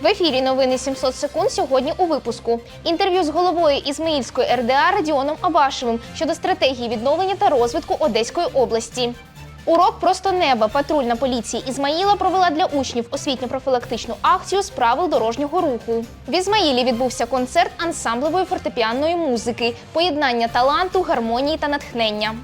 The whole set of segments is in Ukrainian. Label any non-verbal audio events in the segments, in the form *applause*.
В ефірі новини 700 секунд сьогодні у випуску. Інтерв'ю з головою Ізмаїльської РДА Радіоном Абашевим щодо стратегії відновлення та розвитку Одеської області. Урок просто неба патрульна поліції Ізмаїла провела для учнів освітньо-профілактичну акцію з правил дорожнього руху. В Ізмаїлі відбувся концерт ансамблевої фортепіанної музики, поєднання таланту, гармонії та натхнення.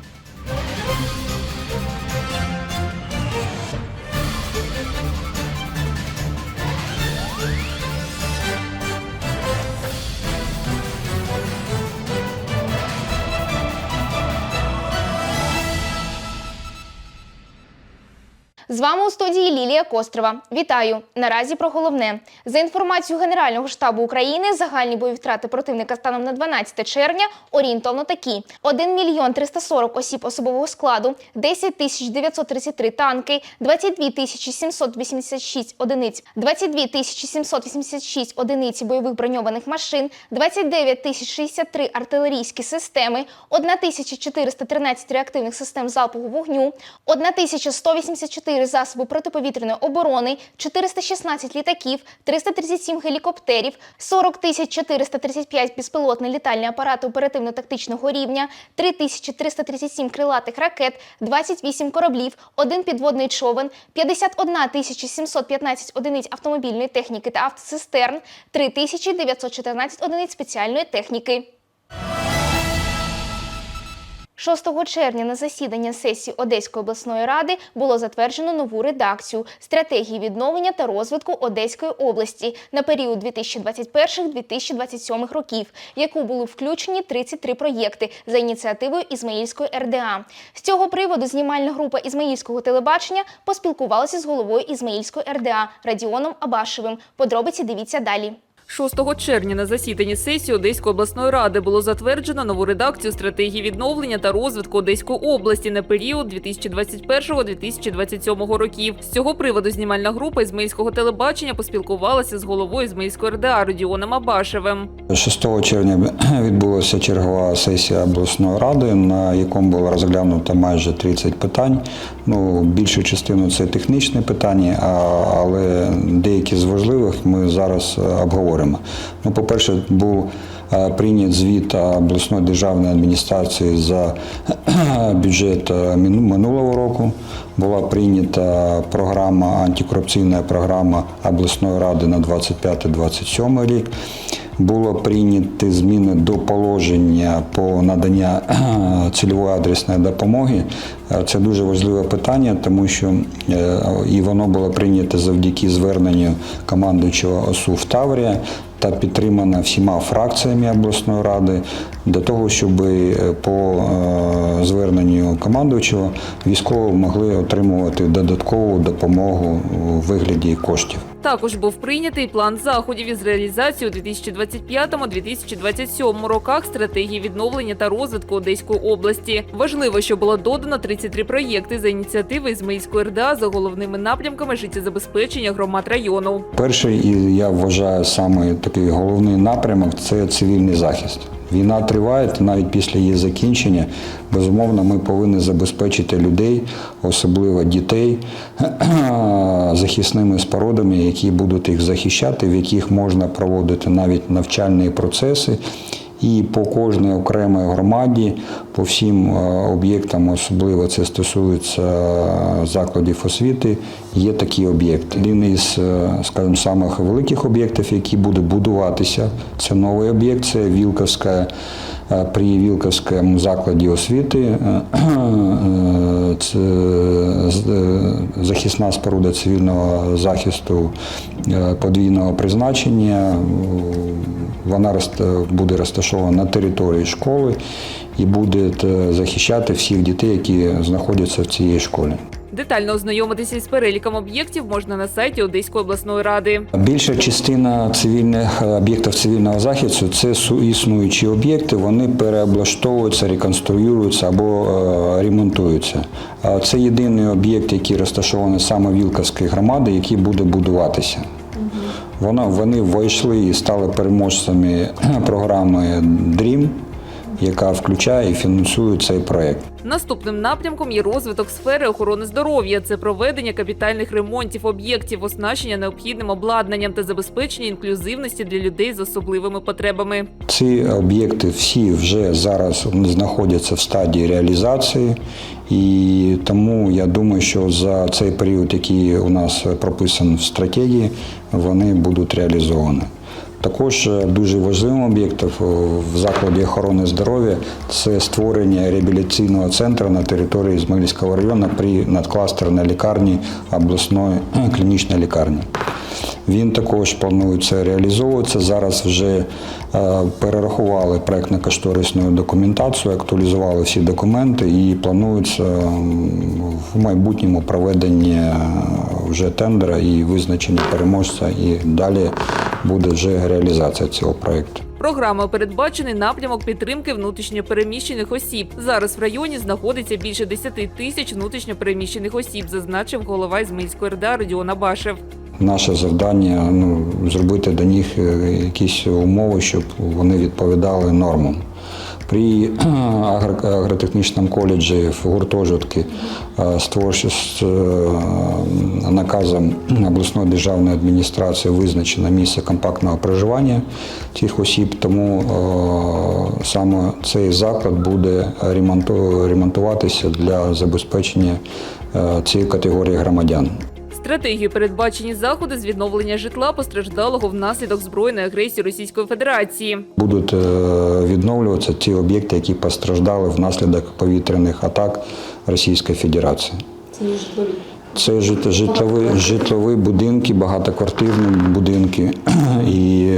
З вами у студії Лілія Кострова. Вітаю! Наразі про головне. За інформацією Генерального штабу України, загальні бойові втрати противника станом на 12 червня орієнтовно такі: 1 мільйон 340 осіб особового складу, 10 тисяч 933 танки, 22 тисячі 786 одиниць, 22 тисячі 786 одиниць бойових броньованих машин, 29 тисяч 63 артилерійські системи, 1 тисяча 413 реактивних систем залпового вогню, 1 тисяча 184 засоби протиповітряної оборони, 416 літаків, 337 гелікоптерів, 40 тисяч 435 безпілотні літальні апарати оперативно-тактичного рівня, 3 тисячі 337 крилатих ракет, 28 кораблів, 1 підводний човен, 51 тисяча 715 одиниць автомобільної техніки та автосистерн, 3 тисячі 914 одиниць спеціальної техніки. 6 червня на засідання сесії Одеської обласної ради було затверджено нову редакцію стратегії відновлення та розвитку Одеської області на період 2021-2027 років, в яку були включені 33 проєкти за ініціативою Ізмаїльської РДА. З цього приводу знімальна група Ізмаїльського телебачення поспілкувалася з головою Ізмаїльської РДА Радіоном Абашевим. Подробиці дивіться далі. 6 червня на засіданні сесії Одеської обласної ради було затверджено нову редакцію стратегії відновлення та розвитку Одеської області на період 2021-2027 років. З цього приводу знімальна група Ізмаїльського телебачення поспілкувалася з головою Ізмаїльської РДА Родіоном Абашевим. 6 червня відбулася чергова сесія обласної ради, на якому було розглянуто майже 30 питань. Ну, більшу частину це технічні питання, але деякі з важливих ми зараз е, обговоримо. Ну, по-перше, був е, прийнят звіт обласної державної адміністрації за *clears throat* бюджет е, минулого року. Була прийнята програма, антикорупційна програма обласної ради на 25-27 рік. Було прийняті зміни до положення по надання *clears throat* цільової адресної допомоги. Е, Це дуже важливе питання, тому що і воно було прийнято завдяки зверненню командуючого ОСУ в Таврія та підтримано всіма фракціями обласної ради для того, щоб е, по е, зверненню командуючого військові могли отримувати додаткову допомогу у вигляді коштів. Також був прийнятий план заходів із реалізації у 2025-2027 роках стратегії відновлення та розвитку Одеської області. Важливо, що було додано 33 проєкти за ініціативи Ізмаїльської РДА за головними напрямками життєзабезпечення громад району. Перший і я вважаю саме такий головний напрямок це цивільний захист. Війна триває, навіть після її закінчення. Безумовно, ми повинні забезпечити людей, особливо дітей, *clears throat* захисними спорудами, які будуть їх захищати, в яких можна проводити навіть навчальні процеси. І по кожній окремій громаді, по всім е, об'єктам, особливо це стосується е, закладів освіти, є такі об'єкти. Один із, е, скажімо, самих великих об'єктів, який буде будуватися, це новий об'єкт, це Вілковська. Е, При Вілковському закладі освіти е, е, це захисна споруда цивільного захисту подвійного призначення. Вона буде розташована на території школи і буде захищати всіх дітей, які знаходяться в цій школі. Детально ознайомитися із переліком об'єктів можна на сайті Одеської обласної ради. Більша частина цивільних е, об'єктів цивільного захисту це існуючі об'єкти, вони переоблаштовуються, реконструюються або е, ремонтуються. Це єдиний об'єкт, який розташований саме в Вілковській громаді, який буде будуватися. Вона, вони ввійшли і стали переможцями *clears throat* програми DREAM яка включає і фінансує цей проект. Наступним напрямком є розвиток сфери охорони здоров'я. Це проведення капітальних ремонтів об'єктів, оснащення необхідним обладнанням та забезпечення інклюзивності для людей з особливими потребами. Ці об'єкти всі вже зараз знаходяться в стадії реалізації, і тому я думаю, що за цей період, який у нас прописаний в стратегії, вони будуть реалізовані. Також е, дуже важливим об'єктом в закладі охорони здоров'я це створення реабілітаційного центру на території Ізмаїльського району при надкластерній лікарні обласної е, клінічної лікарні. Він також планується реалізовуватися. Зараз вже е, перерахували проектно-кошторисну документацію, актуалізували всі документи і планується в майбутньому проведення вже тендера і визначення переможця. І далі буде вже реалізація цього проекту. Програмою передбачений напрямок підтримки внутрішньопереміщених осіб. Зараз в районі знаходиться більше 10 тисяч внутрішньопереміщених осіб, зазначив голова Ізмаїльської РДА Родіон Абашев. Наше завдання ну, зробити до них е, якісь умови, щоб вони відповідали нормам. При *clears throat* агро- агротехнічному коледжі в гуртожитки е, з з е, наказом обласної державної адміністрації визначено місце компактного проживання цих осіб, тому е, саме цей заклад буде ремонтуватися для забезпечення е, цієї категорії громадян. Стратегією передбачені заходи з відновлення житла постраждалого внаслідок збройної агресії Російської Федерації. Будуть е, відновлюватися ті об'єкти, які постраждали внаслідок повітряних атак Російської Федерації. Це жит- житлові, житлові будинки, багатоквартирні будинки. *clears throat* І,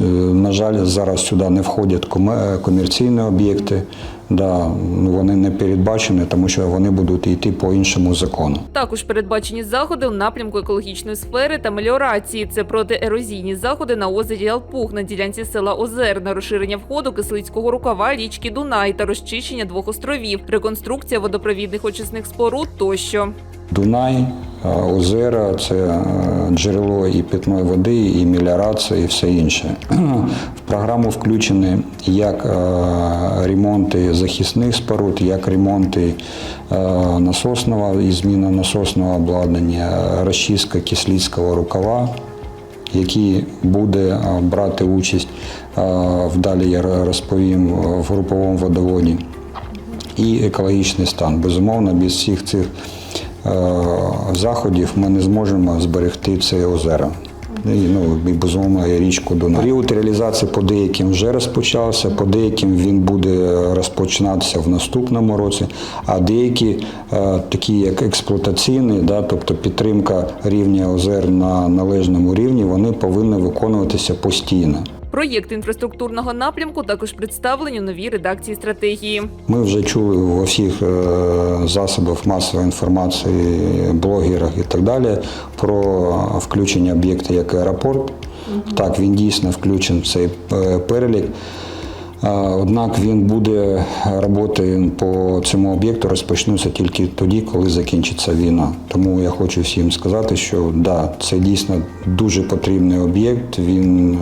е, на жаль, зараз сюди не входять коме- комерційні об'єкти. Да, вони не передбачені, тому що вони будуть йти по іншому закону. Також передбачені заходи у напрямку екологічної сфери та меліорації. Це протиерозійні заходи на озері Алпух на ділянці села Озерна, розширення входу кислицького рукава річки Дунай та розчищення двох островів, реконструкція водопровідних очисних споруд тощо. Дунай, е, озера це е, джерело і питної води, і меліорація, і все інше. *clears throat* В програму включені як е, ремонти захисних споруд, як ремонти насосного і зміна насосного обладнання, розчистка кислицького рукава, який буде брати участь вдалі я розповім в груповому водоводі і екологічний стан. Безумовно, без всіх цих заходів ми не зможемо зберегти це озеро. І, ну, і безумовно, і річку Дунай. Період реалізації по деяким вже розпочався, по деяким він буде розпочинатися в наступному році, а деякі, е, такі як експлуатаційні, да, тобто підтримка рівня озер на належному рівні, вони повинні виконуватися постійно. Проєкт інфраструктурного напрямку також представлені у новій редакції стратегії. Ми вже чули у всіх е, засобах масової інформації, блогерах і так далі про включення об'єкта як аеропорт. Так, він дійсно включений в цей е, перелік. Е, Однак він буде роботи по цьому об'єкту розпочнуться тільки тоді, коли закінчиться війна. Тому я хочу всім сказати, що да, це дійсно дуже потрібний об'єкт. Він е,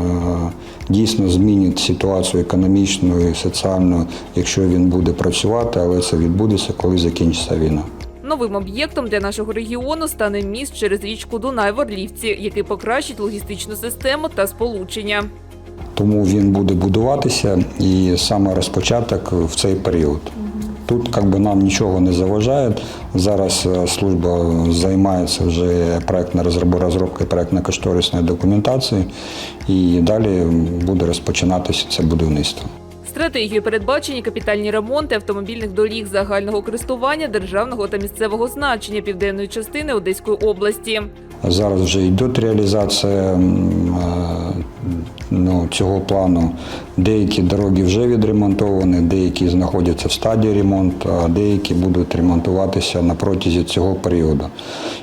дійсно змінить ситуацію економічну і соціальну, якщо він буде працювати, але це відбудеться, коли закінчиться війна. Новим об'єктом для нашого регіону стане міст через річку Дунай в Орлівці, який покращить логістичну систему та сполучення. Тому він буде будуватися і саме розпочаток в цей період. Тут як би, нам нічого не заважає. Зараз е, служба займається вже проектно розробкою проектно-кошторисної документації, і далі буде розпочинатися це будівництво. Стратегією передбачені капітальні ремонти автомобільних доріг загального користування державного та місцевого значення південної частини Одеської області. Зараз вже йде реалізація е, ну, цього плану. Деякі дороги вже відремонтовані, деякі знаходяться в стадії ремонту, а деякі будуть ремонтуватися на протязі цього періоду.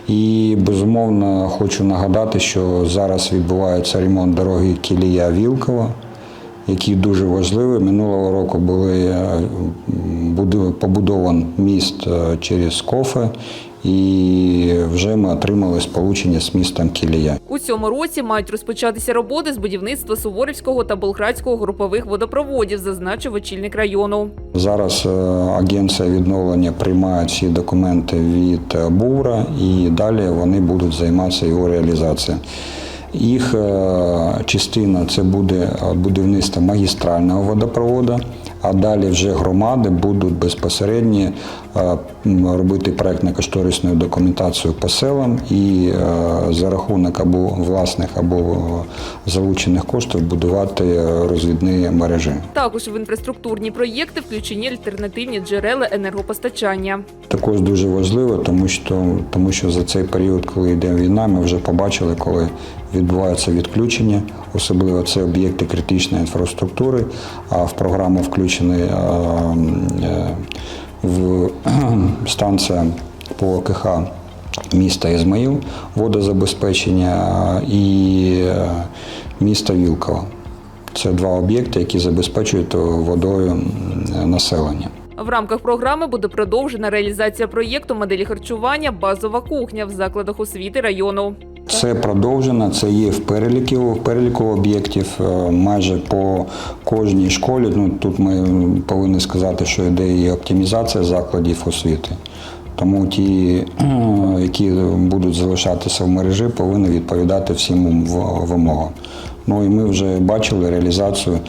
І безумовно хочу нагадати, що зараз відбувається ремонт дороги Кілія Вілкова який дуже важливий. Минулого року були е, побудований міст е, через Кофе, і вже ми отримали сполучення з містом Кілія. У цьому році мають розпочатися роботи з будівництва Суворівського та Болградського групових водопроводів, зазначив очільник району. Зараз е, агенція відновлення приймає всі документи від е, БУРа і далі вони будуть займатися його реалізацією. Їх е, частина це буде будівництво магістрального водопроводу, а далі вже громади будуть безпосередньо е, робити проєктно-кошторисну документацію по селам і е, за рахунок або власних, або е, залучених коштів будувати розвідні мережі. Також в інфраструктурні проєкти включені альтернативні джерела енергопостачання. Також дуже важливо, тому що, тому що за цей період, коли йде війна, ми вже побачили, коли відбуваються відключення, особливо це об'єкти критичної інфраструктури, а в програму включені е, е, в *clears throat* станція по КХ міста Ізмаїл, водозабезпечення і е, міста Вілково. Це два об'єкти, які забезпечують водою населення. В рамках програми буде продовжена реалізація проєкту моделі харчування Базова кухня в закладах освіти району. Це продовжено, це є в переліку, в переліку об'єктів е, майже по кожній школі. Ну тут ми повинні сказати, що йде і оптимізація закладів освіти. Тому ті, які будуть залишатися в мережі, повинні відповідати всім вимогам. Ну і ми вже бачили реалізацію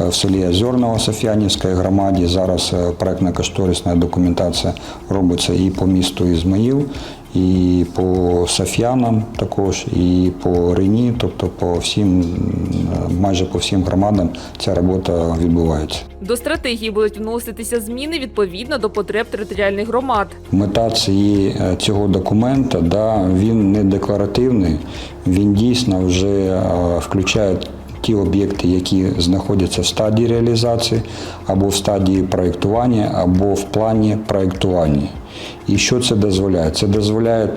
е, в селі Озерного Софіанівській громаді. Зараз е, проектно-кошторисна документація робиться і по місту Ізмаїл, і по Софіанам також, і по Рені, тобто по всім, майже по всім громадам ця робота відбувається. До стратегії будуть вноситися зміни відповідно до потреб територіальних громад. Мета цієї, е, цього документа, да, він не декларативний, він дійсно вже е, включає ті об'єкти, які знаходяться в стадії реалізації, або в стадії проєктування, або в плані проєктування. І що це дозволяє? Це дозволяє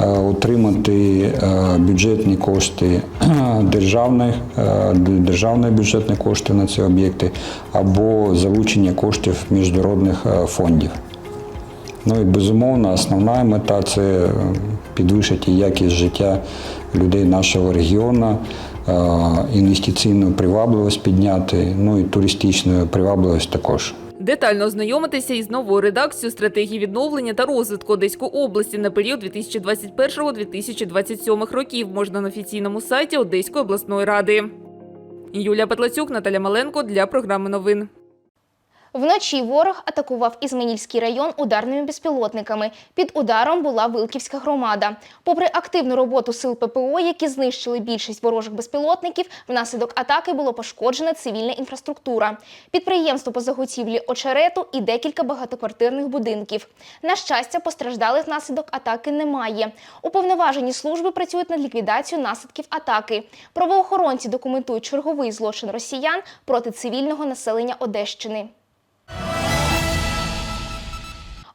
е, отримати е, бюджетні кошти *clears throat* державних, е, державні бюджетні кошти на ці об'єкти, або залучення коштів міжнародних е, фондів. Ну і безумовно, основна мета це е, підвищити якість життя людей нашого регіону, е, інвестиційну привабливість підняти, ну і туристичну привабливість також. Детально ознайомитися із новою редакцією стратегії відновлення та розвитку Одеської області на період 2021-2027 років можна на офіційному сайті Одеської обласної ради. Юлія Петлацюк, Наталя Маленко для програми новин. Вночі ворог атакував Ізмаїльський район ударними безпілотниками. Під ударом була Вилківська громада. Попри активну роботу сил ППО, які знищили більшість ворожих безпілотників, внаслідок атаки було пошкоджена цивільна інфраструктура, підприємство по заготівлі очерету і декілька багатоквартирних будинків. На щастя, постраждалих внаслідок атаки немає. Уповноважені служби працюють над ліквідацією наслідків атаки. Правоохоронці документують черговий злочин росіян проти цивільного населення Одещини.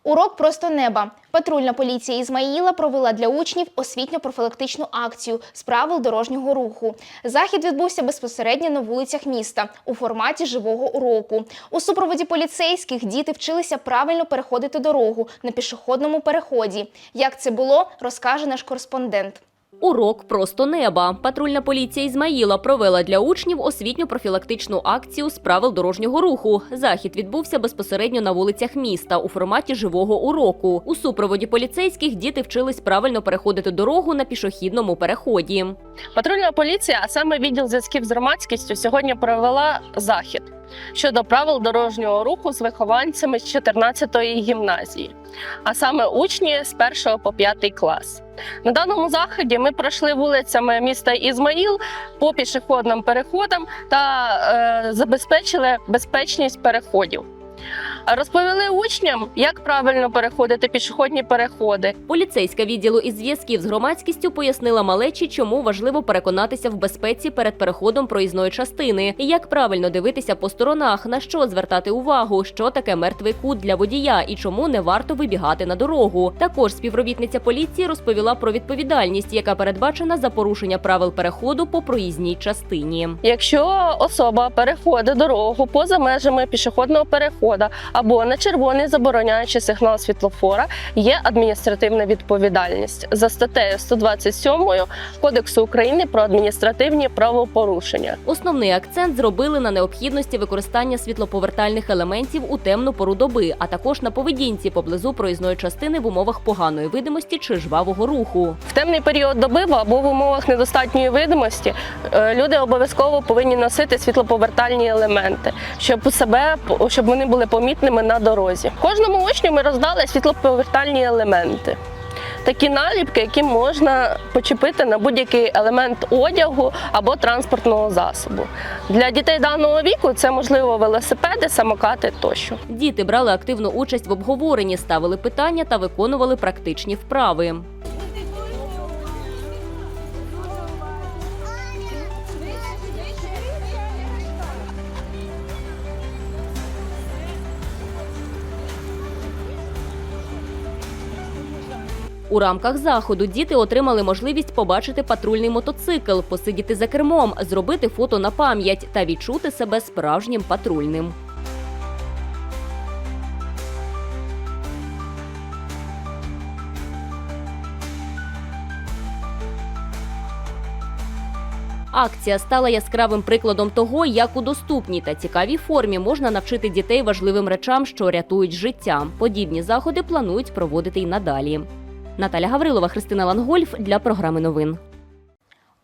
Урок просто неба. Патрульна поліція Ізмаїла провела для учнів освітньо-профілактичну акцію з правил дорожнього руху. Захід відбувся безпосередньо на вулицях міста у форматі живого уроку. У супроводі поліцейських діти вчилися правильно переходити дорогу на пішохідному переході. Як це було, розкаже наш кореспондент. Урок просто неба. Патрульна поліція Ізмаїла провела для учнів освітньо-профілактичну акцію з правил дорожнього руху. Захід відбувся безпосередньо на вулицях міста у форматі живого уроку. У супроводі поліцейських діти вчились правильно переходити дорогу на пішохідному переході. Патрульна поліція, а саме відділ зв'язків з громадськістю, сьогодні провела захід щодо правил дорожнього руху з вихованцями з 14-ї гімназії, а саме учні з 1 по 5 клас. На даному заході ми пройшли вулицями міста Ізмаїл по пішохідним переходам та е, забезпечили безпечність переходів. Розповіли учням, як правильно переходити пішохідні переходи, Поліцейська відділу із зв'язків з громадськістю пояснила малечі, чому важливо переконатися в безпеці перед переходом проїзної частини, і як правильно дивитися по сторонах, на що звертати увагу, що таке мертвий кут для водія і чому не варто вибігати на дорогу. Також співробітниця поліції розповіла про відповідальність, яка передбачена за порушення правил переходу по проїзній частині. Якщо особа переходить дорогу поза межами пішохідного переходу або на червоний забороняючий сигнал світлофора, є адміністративна відповідальність за статтею 127 Кодексу України про адміністративні правопорушення. Основний акцент зробили на необхідності використання світлоповертальних елементів у темну пору доби, а також на поведінці поблизу проїзної частини в умовах поганої видимості чи жвавого руху. В темний період доби або в умовах недостатньої видимості е, люди обов'язково повинні носити світлоповертальні елементи, щоб себе щоб вони були помітними на дорозі. Кожному учню ми роздали світлоповертальні елементи. Такі наліпки, які можна почепити на будь-який елемент одягу або транспортного засобу. Для дітей даного віку це можливо велосипеди, самокати тощо. Діти брали активну участь в обговоренні, ставили питання та виконували практичні вправи. У рамках заходу діти отримали можливість побачити патрульний мотоцикл, посидіти за кермом, зробити фото на пам'ять та відчути себе справжнім патрульним. Акція стала яскравим прикладом того, як у доступній та цікавій формі можна навчити дітей важливим речам, що рятують життя. Подібні заходи планують проводити й надалі. Наталя Гаврилова, Христина Лангольф для програми новин.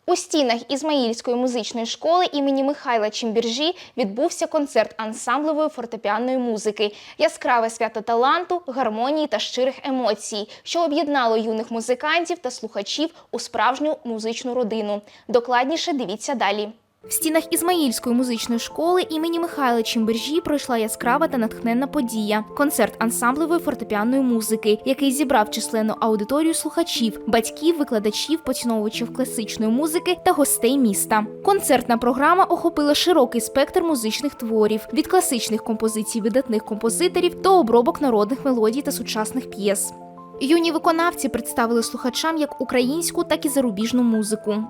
У стінах Ізмаїльської музичної школи імені Михайла Чимбіржі відбувся концерт ансамблевої фортепіанної музики, яскраве свято таланту, гармонії та щирих емоцій, що об'єднало юних музикантів та слухачів у справжню музичну родину. Докладніше дивіться далі. В стінах Ізмаїльської музичної школи імені Михайла Чимбержі пройшла яскрава та натхненна подія концерт ансамблевої фортепіанної музики, який зібрав численну аудиторію слухачів, батьків, викладачів, поціновувачів класичної музики та гостей міста. Концертна програма охопила широкий спектр музичних творів від класичних композицій видатних композиторів до обробок народних мелодій та сучасних п'єс. Юні виконавці представили слухачам як українську, так і зарубіжну музику.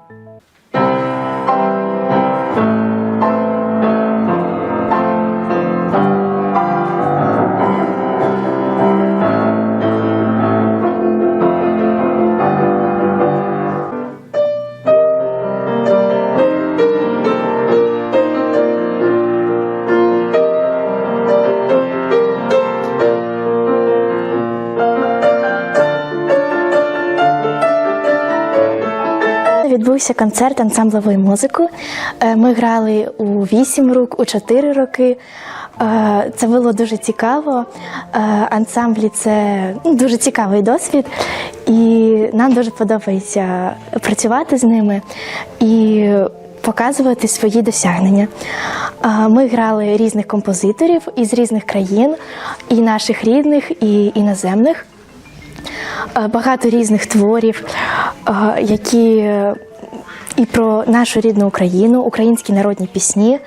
Відбувся концерт ансамблевої музики. Е, Ми грали у 8 рук, у 4 роки. Е, Це було дуже цікаво. Е, Ансамблі це ну, дуже цікавий досвід, і нам дуже подобається працювати з ними і показувати свої досягнення. Ми грали різних композиторів із різних країн, і наших рідних, і іноземних. Багато різних творів, які і про нашу рідну Україну, українські народні пісні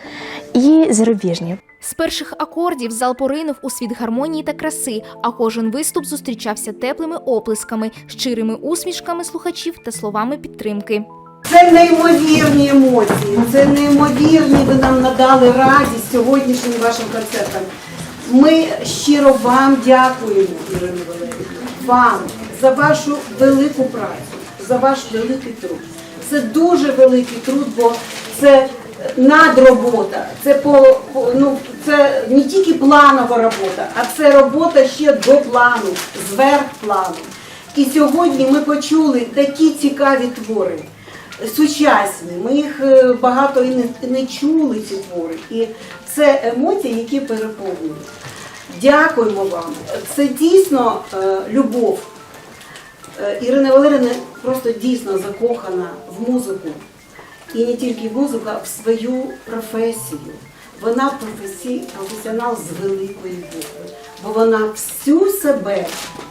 і зарубіжні. З перших акордів зал поринув у світ гармонії та краси, а кожен виступ зустрічався теплими оплесками, щирими усмішками слухачів та словами підтримки. Це неймовірні емоції, це неймовірні. Ви нам надали радість сьогоднішнім вашим концертам. Ми щиро вам дякуємо, Ірина Валерійовна, вам за вашу велику працю, за ваш великий труд. Це дуже великий труд, бо це надробота. Це по ну це не тільки планова робота, а це робота ще до плану, зверх плану. І сьогодні ми почули такі цікаві твори сучасні. Ми їх е, багато і не, не чули, ці твори. І це емоції, які переповнюють. Дякуємо вам. Це дійсно е, любов. Е, Ірина Валерівна просто дійсно закохана в музику. І не тільки в музику, а в свою професію. Вона професі... професіонал з великої букви, бо вона всю себе,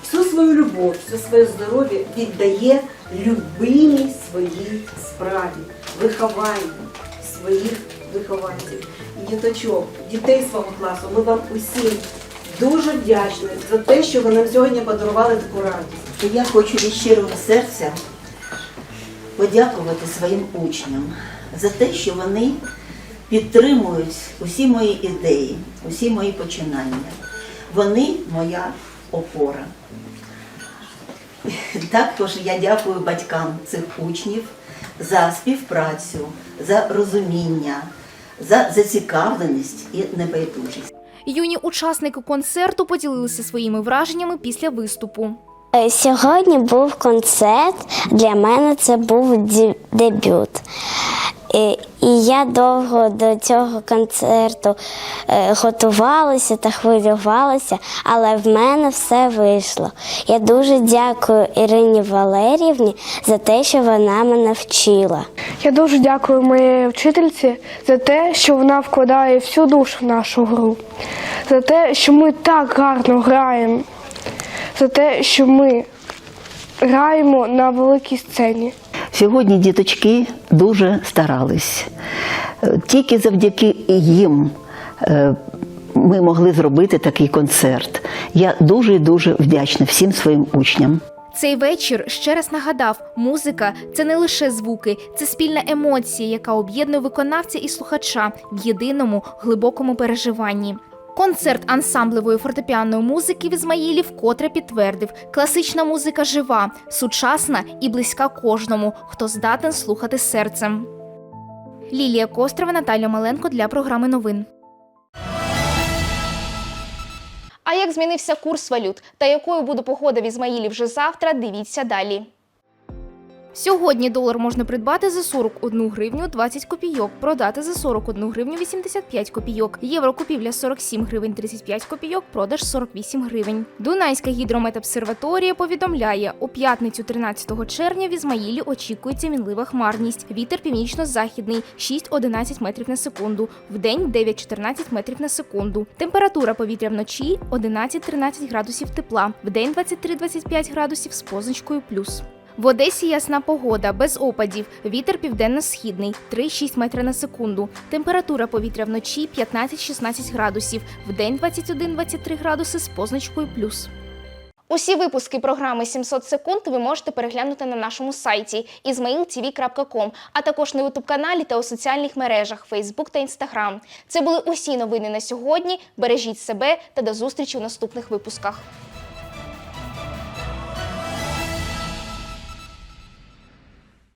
всю свою любов, все своє здоров'я віддає любимій своїй справі, вихованню своїх вихованців, діточок, дітей свого класу. Ми вам усім дуже вдячні за те, що ви нам сьогодні подарували таку радість. Я хочу від щирого серця подякувати своїм учням за те, що вони підтримують усі мої ідеї, усі мої починання. Вони моя опора. Також я дякую батькам цих учнів за співпрацю, за розуміння, за зацікавленість і небайдужість. Юні учасники концерту поділилися своїми враженнями після виступу. Е, Сьогодні був концерт. Для мене це був дебют. Е, І я довго до цього концерту е, готувалася та хвилювалася, але в мене все вийшло. Я дуже дякую Ірині Валерівні за те, що вона мене вчила. Я дуже дякую моїй вчительці за те, що вона вкладає всю душу в нашу гру, за те, що ми так гарно граємо, за те, що ми граємо на великій сцені. Сьогодні діточки дуже старались. Е, Тільки завдяки їм е, ми могли зробити такий концерт. Я дуже дуже вдячна всім своїм учням. Цей вечір ще раз нагадав: музика це не лише звуки, це спільна емоція, яка об'єднує виконавця і слухача в єдиному глибокому переживанні. Концерт ансамблевої фортепіанної музики в Ізмаїлі вкотре підтвердив: класична музика жива, сучасна і близька кожному, хто здатен слухати серцем. Лілія Кострова, Наталя Маленко для програми новин. А як змінився курс валют та якою буде погода в Ізмаїлі вже завтра, дивіться далі. Сьогодні долар можна придбати за 41 гривню 20 копійок, продати за 41 гривню 85 копійок. Євро купівля 47 гривень 35 копійок, продаж 48 гривень. Дунайська гідрометобсерваторія повідомляє, у п'ятницю 13 червня в Ізмаїлі очікується мінлива хмарність. Вітер північно-західний 6-11 метрів на секунду, вдень 9-14 метрів на секунду. Температура повітря вночі 11-13 градусів тепла, вдень 23-25 градусів з позначкою плюс. В Одесі ясна погода, без опадів. Вітер південно-східний 3-6 метра на секунду. Температура повітря вночі 15-16 градусів, вдень 21-23 градуси з позначкою плюс. Усі випуски програми 700 секунд ви можете переглянути на нашому сайті izmailtv.com, а також на ютуб-каналі та у соціальних мережах Facebook та Instagram. Це були усі новини на сьогодні. Бережіть себе та до зустрічі у наступних випусках.